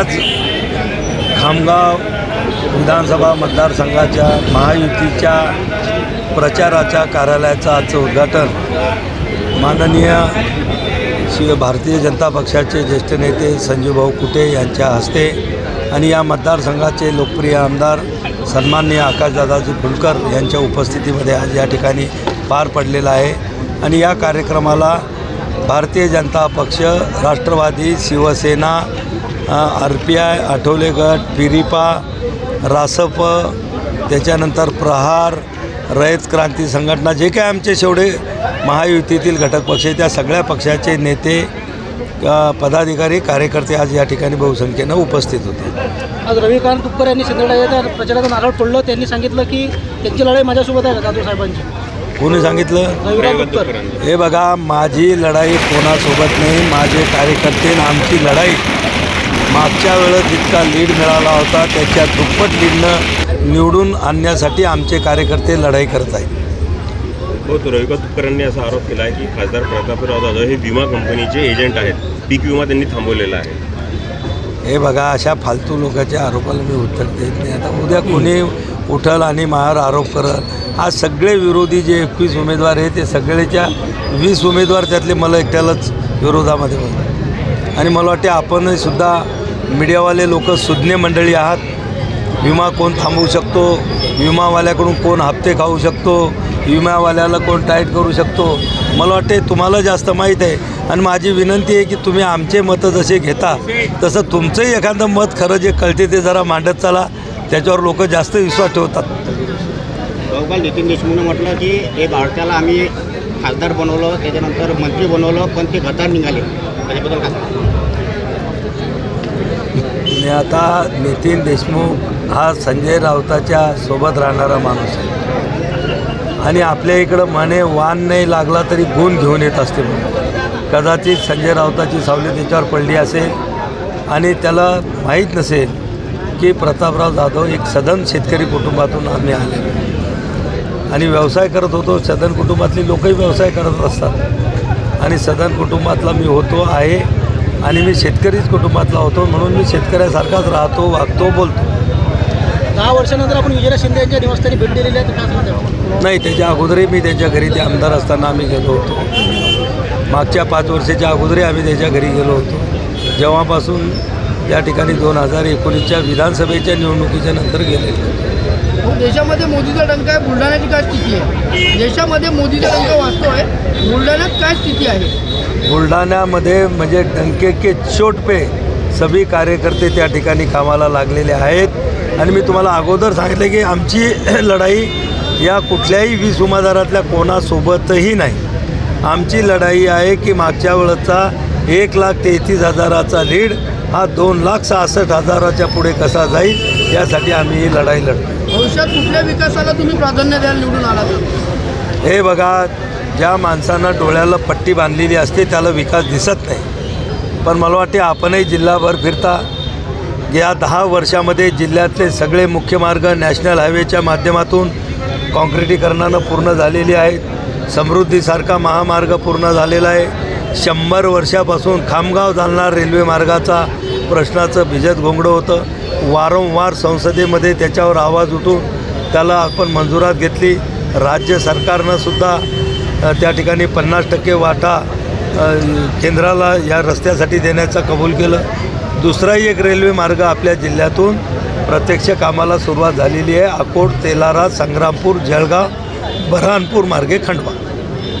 आज खामगाव विधानसभा मतदारसंघाच्या महायुतीच्या प्रचाराच्या कार्यालयाचं आजचं उद्घाटन माननीय शि भारतीय जनता पक्षाचे ज्येष्ठ नेते संजूभाऊ कुटे यांच्या हस्ते आणि या मतदारसंघाचे लोकप्रिय आमदार सन्माननीय आकाशदादाजी फुलकर यांच्या उपस्थितीमध्ये आज या ठिकाणी पार पडलेला आहे. आणि या कार्यक्रमाला भारतीय जनता पक्ष Rashtravadi Shivsena R P I Athawale गट फिरिपा रासप त्याच्यानंतर प्रहार रयत क्रांती संघटना जे काय आमचे शेवढे महायुतीतील घटक पक्ष आहे त्या सगळ्या पक्षाचे नेते पदाधिकारी कार्यकर्ते आज या ठिकाणी बहुसंख्येनं उपस्थित होते. आज रविकांत तुपकर यांनी सिंदर्डा प्रचाराचं नारळ फोडलं त्यांनी सांगितलं की त्यांची लढाई माझ्यासोबत आहे जाधव साहेबांची? कोणी सांगितलं? हे बघा माझी लढाई कोणासोबत नाही माझे कार्यकर्ते आमची लढाई मागच्या वेळेस जितका लीड मिळाला होता त्याच्या दुप्पट लीडनं निवडून आणण्यासाठी आमचे कार्यकर्ते लढाई करत आहेत. हो तो रविकांत तुपकरांनी असा आरोप केला आहे की खासदार प्रतापराव जाधव हे विमा कंपनीचे एजंट आहेत. पीक विमा त्यांनी थांबवलेला आहे. हे बघा अशा फालतू लोकांच्या आरोपाला मी उत्तर देत नाही. आता उद्या कोणी उठल आणि माझ्यावर आरोप करल आज सगळे विरोधी जे एकवीस उमेदवार आहे ते सगळेच्या वीस उमेदवार त्यातले मला एकट्यालाच विरोधामध्ये बोलतात. आणि मला वाटते आपणही सुद्धा मीडियावाले लोक सुज्ञ मंडळी आहात. विमा कोण थांबवू शकतो? विमावाल्याकडून कोण हप्ते खाऊ शकतो? विमावाल्याला कोण टाईट करू शकतो? मला वाटते तुम्हाला जास्त माहीत आहे. आणि माझी विनंती आहे की तुम्ही आमचे मतं जसे घेता तसं तुमचंही एखादं मत खरं जे कळते ते जरा मांडत चला. त्याच्यावर लोक जास्त विश्वास ठेवतात. बहुकाल नितीन देशमुखनं म्हटलं की हे भारताला आम्ही खासदार बनवलं त्याच्यानंतर मंत्री बनवलं पण ते गद्दार निघाले. त्याच्याबद्दल काय आता नितीन देशमुख हा संजय राऊताच्या सोबत राहणारा माणूस आहे. आणि आपल्या इकडं म्हणे वान नाही लागला तरी गुण घेऊन येत असते म्हणून. कदाचित संजय राऊताची सावली त्याच्यावर पडली असेल. आणि त्याला माहीत नसेल की प्रतापराव जाधव एक सदन शेतकरी कुटुंबातून आम्ही आले. आणि व्यवसाय करत होतो सदन कुटुंबातली लोकही व्यवसाय करत असतात. आणि सदन कुटुंबातला मी होतो आहे. आणि मी शेतकरीच कुटुंबातला होतो म्हणून मी शेतकऱ्यासारखाच राहतो वागतो बोलतो. दहा वर्षानंतर आपण विजयराज शिंदे यांच्या निवासस्थानी भेट दिलेली आहे तर काय सांगता नाही त्याच्या अगोदरही मी त्यांच्या घरी ते आमदार असताना आम्ही गेलो होतो. मागच्या पाच वर्षाच्या अगोदरही आम्ही त्याच्या घरी गेलो होतो. जेव्हापासून या ठिकाणी दोन हजार एकोणीसच्या विधानसभेच्या निवडणुकीच्या नंतर गेले. हो, देशामध्ये मोदीचा डंक आहे बुलढाण्याची काय स्थिती आहे? देशामध्ये मोदीचा डंक वाचतोय बुलढाण्यात काय स्थिती आहे? बुलढाण्यामध्ये म्हणजे डंके के चोट पे सभी कार्यकर्ते त्या ठिकाणी कामाला लागलेले आहेत. आणि मी तुम्हाला अगोदर सांगितलं की आमची लढाई या कुठल्याही वीस उमेदवारातल्या कोणासोबतही नाही. आमची लढाई आहे की मागच्या वेळेचा एक लाख तेहतीस हजाराचा लीड हा दोन लाख सहासष्ट हजाराच्या पुढे कसा जाईल यासाठी आम्ही ही लढाई लढतो भविष्यात कुठल्या विकासाला तुम्ही प्राधान्य द्याल निवडून आला हे बघा ज्या माणसांना डोळ्याला पट्टी बांधलेली असते त्याला विकास दिसत नाही. पण मला वाटते आपणही जिल्हाभर फिरता या दहा वर्षामध्ये जिल्ह्यातले सगळे मुख्य मार्ग नॅशनल हायवेच्या माध्यमातून काँक्रिटीकरणानं पूर्ण झालेली आहेत. समृद्धीसारखा महामार्ग पूर्ण झालेला आहे. शंभर वर्षापासून खामगाव जालना रेल्वे मार्गाचा प्रश्नाचं भिजत घोंगडं होतं. वारंवार संसदेमध्ये त्याच्यावर आवाज उठून त्याला आपण मंजुरात घेतली. राज्य सरकारनं सुद्धा त्या ठिकाणी पन्नास टक्के वाटा केंद्राला या रस्त्यासाठी देण्याचं कबूल केलं. दुसराही एक रेल्वे मार्ग आपल्या जिल्ह्यातून प्रत्यक्ष कामाला सुरुवात झालेली आहे. अकोट तेलारा संग्रामपूर जळगाव बऱ्हाणपूर मार्गे खंडवा.